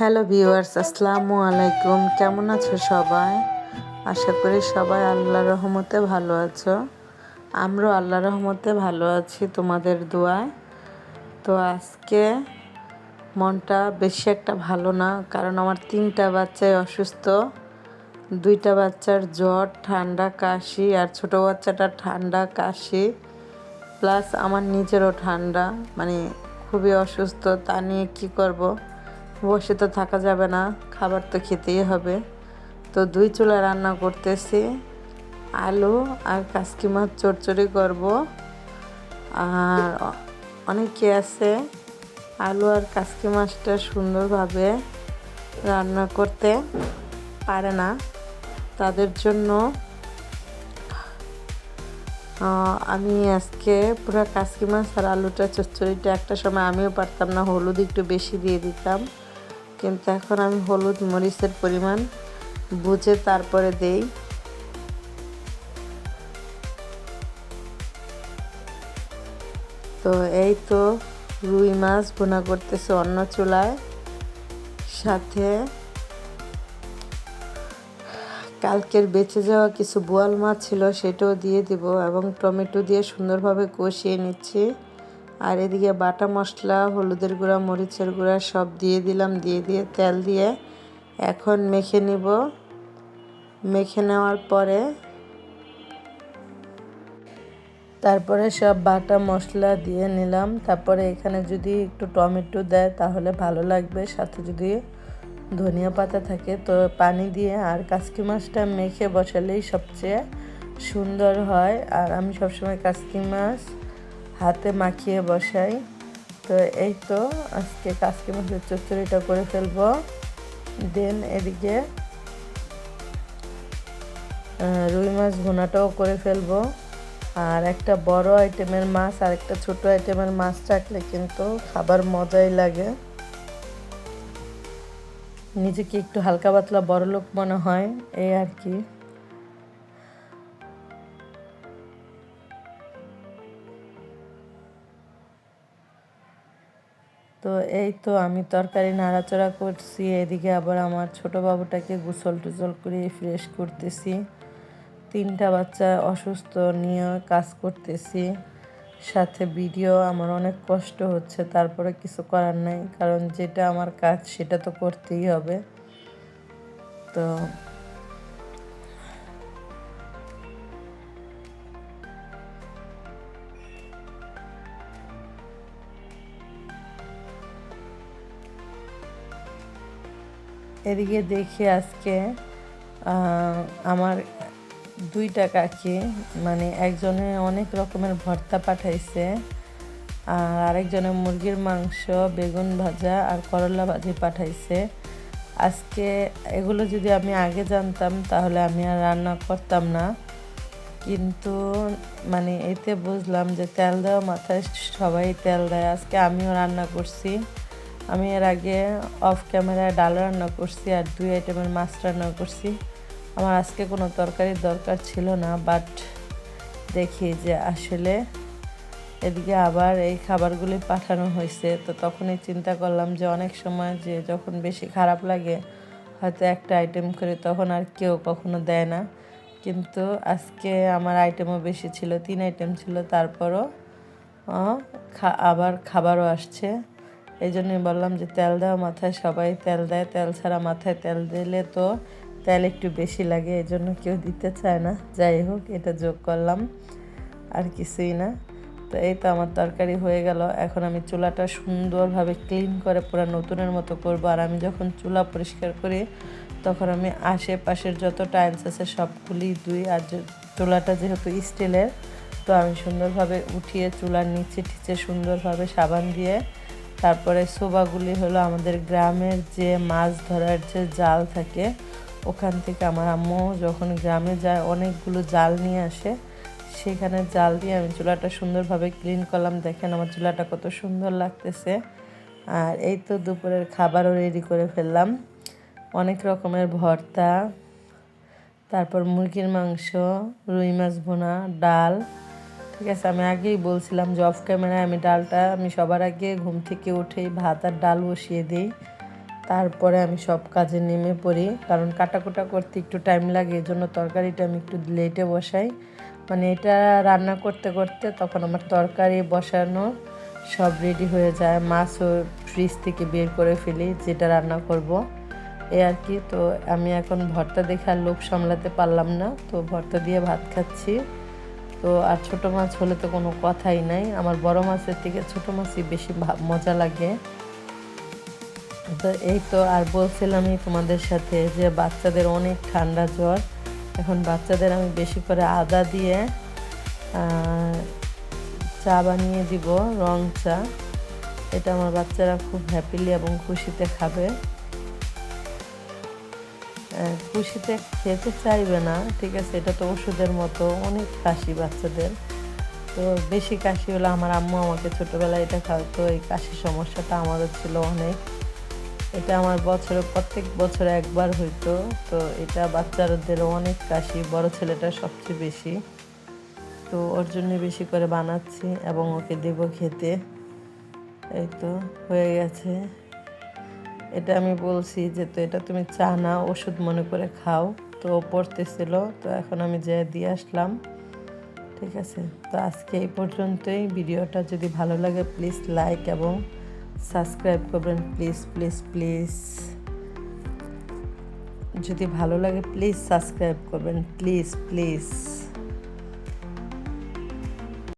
Hello viewers, আসসালামু আলাইকুম। কেমন আছো সবাই? আশা করি সবাই আল্লাহ রহমতে ভালো আছো। আমরাও আল্লাহ রহমতে ভালো আছি তোমাদের দোয়ায়। তো আজকে মনটা বেশি একটা ভালো না, কারণ আমার তিনটা বাচ্চাই অসুস্থ। দুইটা বাচ্চার জ্বর, ঠান্ডা কাশি, আর ছোট বাচ্চাটা ঠান্ডা কাশি, প্লাস আমার নিজেরও ঠান্ডা মানে খুবই অসুস্থ, তা নিয়ে কী করব? বসে তো থাকা যাবে না, খাবার তো খেতেই হবে। তো দুই চুলা রান্না করতেছি, আলু আর কাসকি মাছ চড়চড়ি করব। আর অনেকে আছে আলু আর কাসকি মাছটা সুন্দরভাবে রান্না করতে পারে না। তাদের জন্য আমি আজকে পুরো কাসকি মাছ আর আলুটা চচ্চড়িটা একটা সময় আমিও পারতাম না, হলুদ একটু বেশি দিয়ে দিতাম। কিন্তু এখন আমি হলুদ মরিচের পরিমাণ বুঝে তারপরে দেই। তো এই তো রুই মাছ ভুনা করতেছে অন্য চুলায়। সাথে কালকের বেঁচে যাওয়া কিছু বোয়াল মাছ ছিল সেটাও দিয়ে দিব এবং টমেটো দিয়ে সুন্দরভাবে কষিয়ে নিচ্ছি। আর এদিকে বাটা মশলা, হলুদের গুঁড়া, মরিচের গুঁড়া সব দিয়ে দিলাম, দিয়ে দিয়ে তেল দিয়ে এখন মেখে নিব। মেখে নেওয়ার পরে তারপরে সব বাটা মশলা দিয়ে নিলাম। তারপরে এখানে যদি একটু টমেটো দেয় তাহলে ভালো লাগবে। সাথে যদি ধনিয়া পাতা থাকে তো পানি দিয়ে আর কাসকি মাছটা মেখে বসালেই সবচেয়ে সুন্দর হয়। আর আমি সবসময় কাসকি মাছ হাতে মাখিয়ে বসাই। তো এই তো আজকে কাসকি মাছের চচ্চড়িটা করে ফেলব। দেন এদিকে রুই মাছ ভুনাটাও করে ফেলব। আর একটা বড় আইটেমের মাছ, আর একটা ছোট আইটেমের মাছ রাখলে কিন্তু খাবার মজাই লাগে। নিজেকে একটু হালকা পাতলা বড় লোক মনে হয়, এই আর কি। তো এই তো আমি তরকারি নাড়াচাড়া করছি, এদিকে আবার আমার ছোট বাবুটাকে গোসল টুসল করে ফ্রেশ করতেছি। তিনটা বাচ্চা অসুস্থ নিয়ে কাজ করতেছি। সাথে ভিডিও আমার অনেক কষ্ট হচ্ছে, তারপরে কিছু করার নাই, কারণ যেটা আমার কাজ সেটা তো করতেই হবে। তো এদিকে দেখি আজকে আমার দুইটা কাকি মানে একজনে অনেক রকমের ভর্তা পাঠাইছে, আর আরেকজনে মুরগির মাংস, বেগুন ভাজা আর করলা ভাজি পাঠাইছে। আজকে এগুলো যদি আমি আগে জানতাম, তাহলে আমি আর রান্না করতাম না। কিন্তু মানে এতে বুঝলাম যে তেল দেওয়া মাথায় সবাই তেল দেয়। আজকে আমিও রান্না করছি। আমি এর আগে অফ ক্যামেরায় ডাল রান্না করছি আর দুই আইটেমের মাছ রান্না করছি। আমার আজকে কোনো তরকারির দরকার ছিল না বাট দেখি যে আসলে এদিকে আবার এই খাবারগুলি পাঠানো হয়েছে। তো তখনই চিন্তা করলাম যে অনেক সময় যে যখন বেশি খারাপ লাগে, হয়তো একটা আইটেম করে তখন আর কেউ কখনো দেয় না। কিন্তু আজকে আমার আইটেমও বেশি ছিল, তিন আইটেম ছিল, তারপরও আবার খাবারও আসছে। এই জন্যই বললাম যে তেল দেওয়া মাথায় সবাই তেল দেয়। তেল ছাড়া মাথায় তেল দিলে তো তেল একটু বেশি লাগে এই জন্য কেউ দিতে চায় না। যাই হোক, এটা যোগ করলাম, আর কিছুই না। তো এই তো আমার তরকারি হয়ে গেল। এখন আমি চুলাটা সুন্দরভাবে ক্লিন করে পুরো নতুনের মতো করব। আর আমি যখন চুলা পরিষ্কার করি, তখন আমি আশেপাশের যত টাইলস আছে সবগুলি দুই আর চুলাটা যেহেতু স্টিলের তো আমি সুন্দরভাবে উঠিয়ে চুলার নিচে ঠিচে সুন্দরভাবে সাবান দিয়ে তারপরে সোবাগুলি হলো আমাদের গ্রামের যে মাছ ধরার যে জাল থাকে, ওখান থেকে আমার আম্মু যখন গ্রামে যায় অনেকগুলো জাল নিয়ে আসে। সেখানে জাল দিয়ে আমি চুলাটা সুন্দরভাবে ক্লিন করলাম। দেখেন আমার চুলাটা কত সুন্দর লাগতেছে। আর এই তো দুপুরের খাবারও রেডি করে ফেললাম। অনেক রকমের ভর্তা, তারপর মুরগির মাংস, রুই মাছ ভোনা, ডাল ঠিক আছে, আমি আগেই বলছিলাম যে অফ ক্যামেরায় আমি ডালটা, আমি সবার আগে ঘুম থেকে উঠেই ভাত আর ডাল বসিয়ে দিই। তারপরে আমি সব কাজে নেমে পড়ি, কারণ কাটাকুটা করতে একটু টাইম লাগে এই জন্য তরকারিটা আমি একটু লেটে বসাই। মানে এটা রান্না করতে করতে তখন আমার তরকারি বসানো সব রেডি হয়ে যায়, মাছও ফ্রিজ থেকে বের করে ফেলি, যেটা রান্না করব। এই আর কি, তো আমি এখন ভর্তা দেখে আর লোভ সামলাতে পারলাম না, তো ভর্তা দিয়ে ভাত খাচ্ছি। তো আর ছোট মাছ হলে তো কোনো কথাই নাই। আমার বড় মাছের থেকে ছোট মাছই বেশি মজা লাগে। তো এই তো আর বলছিলামই তোমাদের সাথে যে বাচ্চাদের অনেক ঠান্ডা জ্বর। এখন বাচ্চাদের আমি বেশি করে আদা দিয়ে চা বানিয়ে দিব, রং চা। এটা আমার বাচ্চারা খুব হ্যাপিলি এবং খুশিতে খাবে। খুশিতে খেতে চাইবে না, ঠিক আছে? এটা তো ওষুধের মতো, অনেক কাশি বাচ্চাদের। তো বেশি কাশি হলে আমার আম্মু আমাকে ছোটোবেলায় এটা খাওয়াতো, এই কাশির সমস্যাটা আমাদের ছিল অনেক। এটা আমার বছরে, প্রত্যেক বছরে একবার হইতো, তো এটা বাচ্চাদের অনেক কাশি, বড় ছেলেটা সবচেয়ে বেশি। তো ওর জন্য বেশি করে বানাচ্ছি এবং ওকে দেবো খেতে। এই তো, হয়ে গেছে। এটা আমি বলছি যে, তো এটা তুমি চা না, ওষুধ মনে করে খাও। তো পড়তেছিল, তো এখন আমি যে দিয়ে আসলাম। ঠিক আছে? তো আজকে এই পর্যন্তই। ভিডিওটা যদি ভালো লাগে প্লিজ লাইক এবং সাবস্ক্রাইব করবেন। প্লিজ প্লিজ প্লিজ যদি ভালো লাগে প্লিজ সাবস্ক্রাইব করবেন। Please please